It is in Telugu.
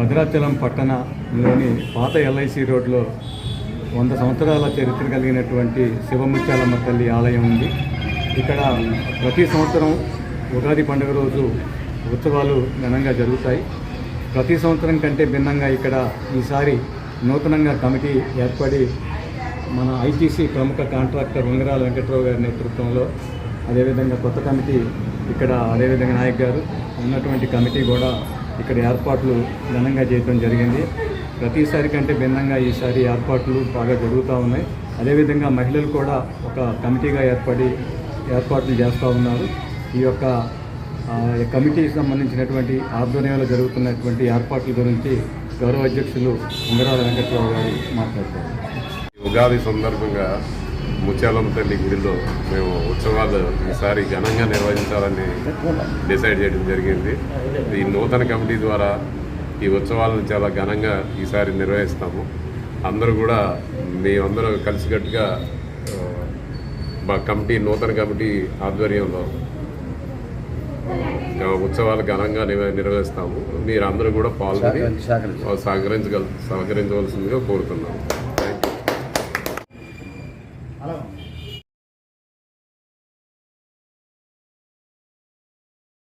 భద్రాచలం పట్టణంలోని పాత ఎల్ఐసి రోడ్లో వంద సంవత్సరాల చరిత్ర కలిగినటువంటి శివముత్యాలమ్మ తల్లి ఆలయం ఉంది. ఇక్కడ ప్రతి సంవత్సరం ఉగాది పండుగ రోజు ఉత్సవాలు ఘనంగా జరుగుతాయి. ప్రతి సంవత్సరం కంటే భిన్నంగా ఇక్కడ ఈసారి నూతనంగా కమిటీ ఏర్పడి మన ఐటీసీ ప్రముఖ కాంట్రాక్టర్ ఉంగరాల వెంకట్రావు గారి నేతృత్వంలో అదేవిధంగా కొత్త కమిటీ ఇక్కడ అదేవిధంగా నాయక్ గారు ఉన్నటువంటి కమిటీ కూడా ఇక్కడ ఏర్పాట్లు ఘనంగా చేయడం జరిగింది. ప్రతిసారి కంటే భిన్నంగా ఈసారి ఏర్పాట్లు బాగా జరుగుతూ ఉన్నాయి. అదేవిధంగా మహిళలు కూడా ఒక కమిటీగా ఏర్పడి ఏర్పాట్లు చేస్తూ ఉన్నారు. ఈ యొక్క కమిటీకి సంబంధించినటువంటి ఆధ్వర్యంలో జరుగుతున్నటువంటి ఏర్పాట్ల గురించి గౌరవ అధ్యక్షులు ఉంగరాల వెంకట్రావు గారు మాట్లాడతారు ఉగాది సందర్భంగా ముత్యాలమ్మ తల్లి గుడిలో మేము ఉత్సవాలు ఈసారి ఘనంగా నిర్వహించాలని డిసైడ్ చేయడం జరిగింది. ఈ నూతన కమిటీ ద్వారా ఈ ఉత్సవాలను చాలా ఘనంగా ఈసారి నిర్వహిస్తాము. అందరూ కూడా మేమందరూ కలిసికట్టుగా మా కమిటీ నూతన కమిటీ ఆధ్వర్యంలో ఉత్సవాలు ఘనంగా నిర్వ- నిర్వహిస్తాము. మీరందరూ కూడా పాల్గొని సహకరించగల సహకరించవలసిందిగా కోరుతున్నాము.